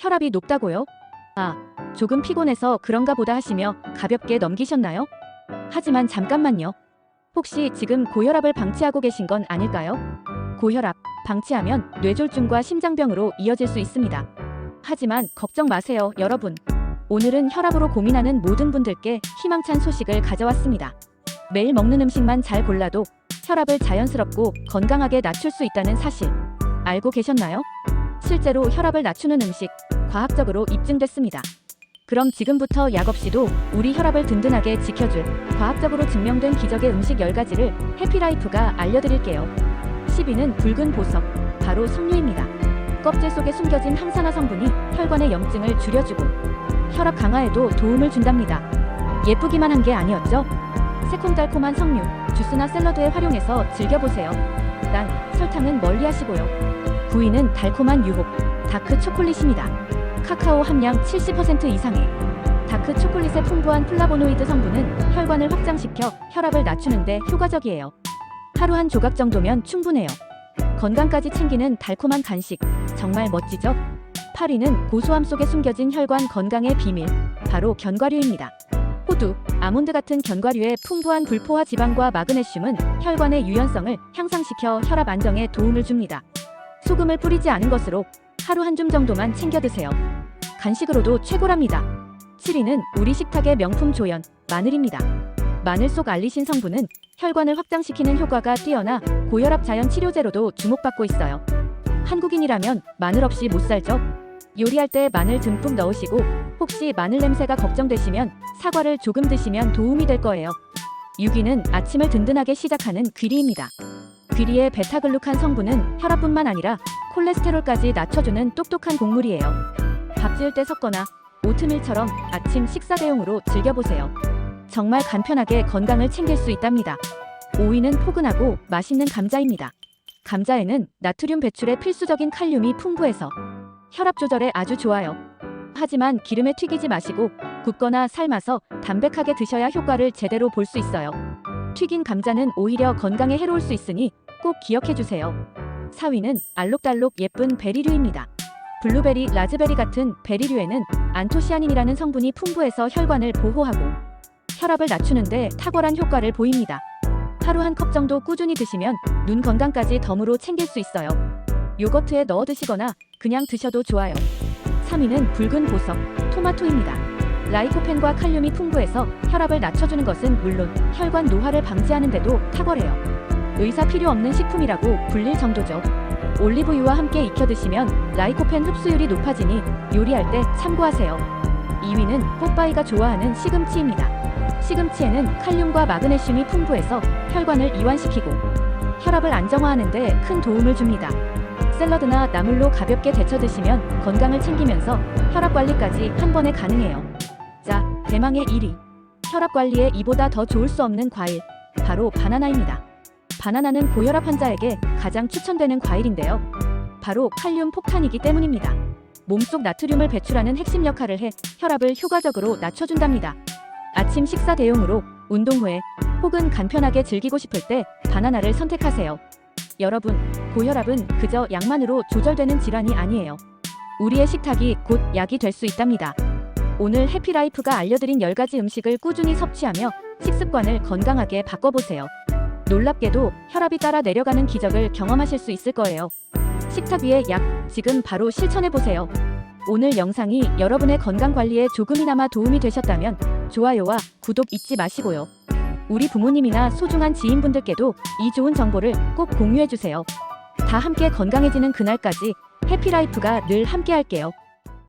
혈압이 높다고요? 아, 조금 피곤해서 그런가 보다 하시며 가볍게 넘기셨나요? 하지만 잠깐만요. 혹시 지금 고혈압을 방치하고 계신 건 아닐까요? 고혈압, 방치하면 뇌졸중과 심장병으로 이어질 수 있습니다. 하지만 걱정 마세요, 여러분. 오늘은 혈압으로 고민하는 모든 분들께 희망찬 소식을 가져왔습니다. 매일 먹는 음식만 잘 골라도 혈압을 자연스럽고 건강하게 낮출 수 있다는 사실 알고 계셨나요? 실제로 혈압을 낮추는 음식 과학적으로 입증됐습니다. 그럼 지금부터 약 없이도 우리 혈압을 든든하게 지켜줄 과학적으로 증명된 기적의 음식 10가지를 해피라이프가 알려드릴게요. 10위는 붉은 보석, 바로 석류입니다. 껍질 속에 숨겨진 항산화 성분이 혈관의 염증을 줄여주고 혈압 강화에도 도움을 준답니다. 예쁘기만 한 게 아니었죠? 새콤달콤한 석류, 주스나 샐러드에 활용해서 즐겨보세요. 난 설탕은 멀리 하시고요. 9위는 달콤한 유혹, 다크 초콜릿입니다. 카카오 함량 70% 이상의 다크 초콜릿의 풍부한 플라보노이드 성분은 혈관을 확장시켜 혈압을 낮추는데 효과적이에요. 하루 한 조각 정도면 충분해요. 건강까지 챙기는 달콤한 간식, 정말 멋지죠? 8위는 고소함 속에 숨겨진 혈관 건강의 비밀, 바로 견과류입니다. 호두, 아몬드 같은 견과류의 풍부한 불포화 지방과 마그네슘은 혈관의 유연성을 향상시켜 혈압 안정에 도움을 줍니다. 소금을 뿌리지 않은 것으로 하루 한 줌 정도만 챙겨 드세요. 간식으로도 최고랍니다. 7위는 우리 식탁의 명품 조연, 마늘입니다. 마늘 속 알리신 성분은 혈관을 확장시키는 효과가 뛰어나 고혈압 자연 치료제로도 주목받고 있어요. 한국인이라면 마늘 없이 못 살죠? 요리할 때 마늘 듬뿍 넣으시고 혹시 마늘 냄새가 걱정되시면 사과를 조금 드시면 도움이 될 거예요. 6위는 아침을 든든하게 시작하는 귀리입니다. 귀리의 베타글루칸 성분은 혈압뿐만 아니라 콜레스테롤까지 낮춰주는 똑똑한 곡물이에요. 밥 지을 때 섞거나 오트밀처럼 아침 식사 대용으로 즐겨보세요. 정말 간편하게 건강을 챙길 수 있답니다. 5위는 포근하고 맛있는 감자입니다. 감자에는 나트륨 배출에 필수적인 칼륨이 풍부해서 혈압 조절에 아주 좋아요. 하지만 기름에 튀기지 마시고 굽거나 삶아서 담백하게 드셔야 효과를 제대로 볼 수 있어요. 튀긴 감자는 오히려 건강에 해로울 수 있으니 꼭 기억해 주세요. 4위는 알록달록 예쁜 베리류입니다. 블루베리, 라즈베리 같은 베리류에는 안토시아닌이라는 성분이 풍부해서 혈관을 보호하고 혈압을 낮추는데 탁월한 효과를 보입니다. 하루 한 컵 정도 꾸준히 드시면 눈 건강까지 덤으로 챙길 수 있어요. 요거트에 넣어 드시거나 그냥 드셔도 좋아요. 3위는 붉은 보석, 토마토입니다. 라이코펜과 칼륨이 풍부해서 혈압을 낮춰주는 것은 물론 혈관 노화를 방지하는데도 탁월해요. 의사 필요 없는 식품이라고 불릴 정도죠. 올리브유와 함께 익혀 드시면 라이코펜 흡수율이 높아지니 요리할 때 참고하세요. 2위는 뽀빠이가 좋아하는 시금치입니다. 시금치에는 칼륨과 마그네슘이 풍부해서 혈관을 이완시키고 혈압을 안정화하는 데 큰 도움을 줍니다. 샐러드나 나물로 가볍게 데쳐 드시면 건강을 챙기면서 혈압 관리까지 한 번에 가능해요. 자, 대망의 1위. 혈압 관리에 이보다 더 좋을 수 없는 과일. 바로 바나나입니다. 바나나는 고혈압 환자에게 가장 추천되는 과일인데요. 바로 칼륨 폭탄이기 때문입니다. 몸속 나트륨을 배출하는 핵심 역할을 해 혈압을 효과적으로 낮춰준답니다. 아침 식사 대용으로 운동 후에 혹은 간편하게 즐기고 싶을 때 바나나를 선택하세요. 여러분, 고혈압은 그저 약만으로 조절되는 질환이 아니에요. 우리의 식탁이 곧 약이 될 수 있답니다. 오늘 해피라이프가 알려드린 10가지 음식을 꾸준히 섭취하며 식습관을 건강하게 바꿔보세요. 놀랍게도 혈압이 따라 내려가는 기적을 경험하실 수 있을 거예요. 식탁 위의 약, 지금 바로 실천해보세요. 오늘 영상이 여러분의 건강 관리에 조금이나마 도움이 되셨다면 좋아요와 구독 잊지 마시고요. 우리 부모님이나 소중한 지인분들께도 이 좋은 정보를 꼭 공유해주세요. 다 함께 건강해지는 그날까지 해피라이프가 늘 함께 할게요.